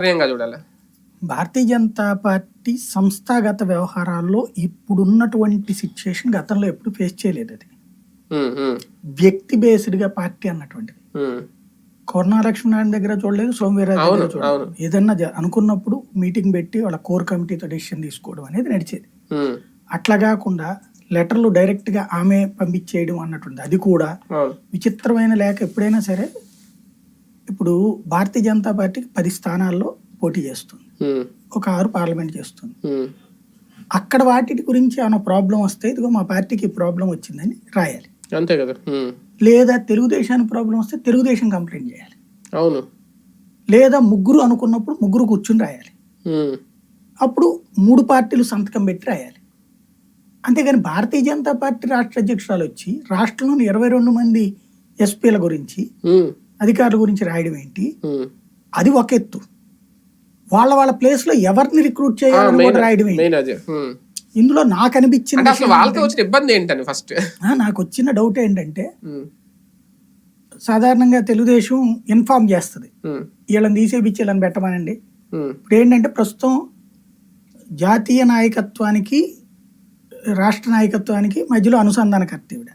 ప్రియంగా చూడాలి? భారతీయ జనతా పార్టీ సంస్థాగత వ్యవహారాల్లో ఇప్పుడున్నటువంటి సిచ్యుయేషన్ గతంలో ఎప్పుడు ఫేస్ చేయలేదు అది. వ్యక్తి బేస్డ్గా పార్టీ అన్నటువంటిది. కొరనా లక్ష్మీనారాయణ దగ్గర చూడలేదు సోమవీరాజు దగ్గర. చూడలేదు. ఏదన్నా అనుకున్నప్పుడు మీటింగ్ పెట్టి వాళ్ళ కోర్ కమిటీతో డెసిషన్ తీసుకోవడం అనేది నడిచేది. అట్లా కాకుండా లెటర్లు డైరెక్ట్గా ఆమె పంపించేయడం అన్నటువంటి అది కూడా విచిత్రమైన లేఖ ఎప్పుడైనా సరే ఇప్పుడు భారతీయ జనతా పార్టీకి పది స్థానాల్లో పోటీ చేస్తుంది. ఒక ఆరు పార్లమెంట్ చేస్తుంది. అక్కడ వాటి గురించి ఏమైనా ప్రాబ్లం వస్తే ఇదిగో మా పార్టీకి ప్రాబ్లం వచ్చిందని రాయాలి. అంతే కదా? లేదా తెలుగుదేశానికి ప్రాబ్లం వస్తే తెలుగుదేశం కంప్లైంట్ చేయాలి. అవును. లేదా ముగ్గురు అనుకున్నప్పుడు ముగ్గురు కూర్చుని రాయాలి. అప్పుడు మూడు పార్టీలు సంతకం పెట్టి రాయాలి. అంతేగాని భారతీయ జనతా పార్టీ రాష్ట్ర అధ్యక్షురాలు వచ్చి రాష్ట్రంలోని ఇరవై రెండు మంది ఎస్పీల గురించి అధికారుల గురించి రాయడం ఏంటి. అది ఒక ఎత్తు. వాళ్ళ వాళ్ళ ప్లేస్లో ఎవరిని రిక్రూట్ చేయాలని కూడా రాయడం ఏంటి. ఇందులో నాకు అనిపించిన వచ్చిన ఇబ్బంది ఏంటని ఫస్ట్ నాకు వచ్చిన డౌట్ ఏంటంటే సాధారణంగా తెలుగుదేశం ఇన్ఫార్మ్ చేస్తుంది. వీళ్ళని తీసేపిచ్చి వీళ్ళని పెట్టమనండి. ఇప్పుడు ఏంటంటే ప్రస్తుతం జాతీయ నాయకత్వానికి రాష్ట్ర నాయకత్వానికి మధ్యలో అనుసంధానకర్త ఈవిడ.